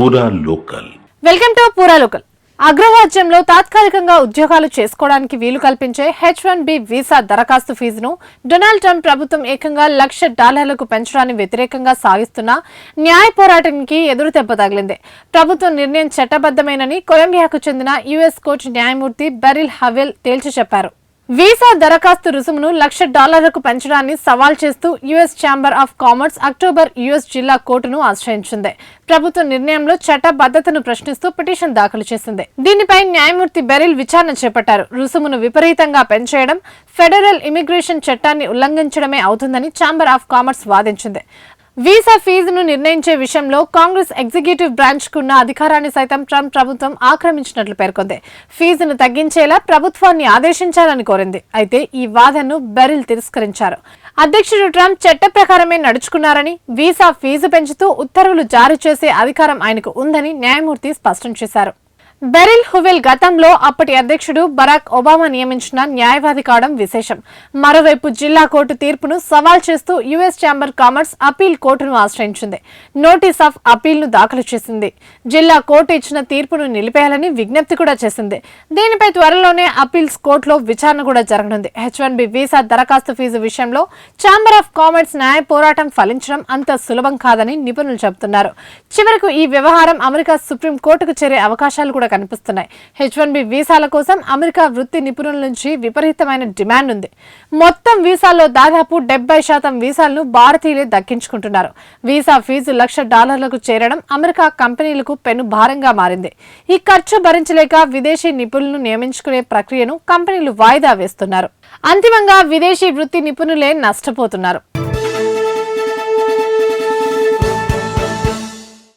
Poora local. Welcome to Poora local. అగ్రరాజ్యంలో తాత్కాలికంగా ఉద్యోగాలు చేసుకోవడానికి వీలు కల్పించే హెచ్ వన్ బి వీసా దరఖాస్తు ఫీజును డొనాల్డ్ ట్రంప్ ప్రభుత్వం ఏకంగా లక్ష డాలర్లకు పెంచడానికి వ్యతిరేకంగా సాగిస్తున్న న్యాయ పోరాటానికి ఎదురు దెబ్బ తగిలింది. ప్రభుత్వం నిర్ణయం చట్టబద్దమైనని కొలంబియాకు చెందిన యుఎస్ కోర్టు న్యాయమూర్తి బెరిల్ హవెల్ తేల్చి చెప్పారు. వీసా దరఖాస్తు రుసుమును లక్ష డాలర్లకు పెంచడాన్ని సవాల్ చేస్తూ US chamber of commerce October US జిల్లా కోర్టును ఆశ్రయించింది. ప్రభుత్వ నిర్ణయంలో చట్టబద్ధతను ప్రశ్నిస్తూ పిటిషన్ దాఖలు చేసింది. దీనిపై న్యాయమూర్తి బెరిల్ విచారణ చేపట్టారు. రుసుమును విపరీతంగా పెంచేయడం ఫెడరల్ ఇమిగ్రేషన్ చట్టాన్ని ఉల్లంఘించడమే అవుతుందని ఛాంబర్ ఆఫ్ కామర్స్ వాదించింది. వీసా ఫీజును నిర్ణయించే విషయంలో కాంగ్రెస్ ఎగ్జిక్యూటివ్ బ్రాంచ్ కున్న అధికారాన్ని సైతం ట్రంప్ ప్రభుత్వం ఆక్రమించినట్లు పేర్కొంది. ఫీజును తగ్గించేలా ప్రభుత్వాన్ని ఆదేశించాలని కోరింది. అయితే ఈ వాదనను బెరిల్ తిరస్కరించారు. అధ్యక్షుడు ట్రంప్ చట్ట ప్రకారమే నడుచుకున్నారని వీసా ఫీజు పెంచుతూ ఉత్తర్వులు జారీ చేసే అధికారం ఆయనకు ఉందని న్యాయమూర్తి స్పష్టం చేశారు. బెరిల్ హువెల్ గతంలో అప్పటి అధ్యక్షుడు బరాక్ ఒబామా నియమించిన న్యాయవాది కావడం విశేషం. మరోవైపు జిల్లా కోర్టు తీర్పును సవాల్ చేస్తూ యుఎస్ ఛాంబర్ కామర్స్ అపీల్ కోర్టును ఆశ్రయించింది. నోటీస్ ఆఫ్ అపీల్ను దాఖలు చేసింది. జిల్లా కోర్టు ఇచ్చిన తీర్పును నిలిపేయాలని విజ్ఞప్తి కూడా చేసింది. దీనిపై త్వరలోనే అపీల్స్ కోర్టులో విచారణ కూడా జరగనుంది. హెచ్ వన్ బి వీసా దరఖాస్తు ఫీజు విషయంలో ఛాంబర్ ఆఫ్ కామర్స్ న్యాయ పోరాటం ఫలించడం అంత సులభం కాదని నిపుణులు చెబుతున్నారు. చివరకు ఈ వ్యవహారం అమెరికా సుప్రీం కోర్టుకు చేరే అవకాశాలు కూడా కనిపిస్తున్నాయి. హెచ్ వన్ బి వీసాల కోసం అమెరికా వృత్తి నిపుణుల నుంచి విపరీతమైన డిమాండ్ ఉంది. మొత్తం వీసాల్లో దాదాపు డెబ్బై శాతం వీసాలను భారతీయులే దక్కించుకుంటున్నారు. వీసా ఫీజు లక్ష డాలర్లకు చేరడం అమెరికా కంపెనీలకు పెను భారంగా మారింది. ఈ ఖర్చు భరించలేక విదేశీ నిపుణులను నియమించుకునే ప్రక్రియను కంపెనీలు వాయిదా వేస్తున్నారు. అంతిమంగా విదేశీ వృత్తి నిపుణులే నష్టపోతున్నారు.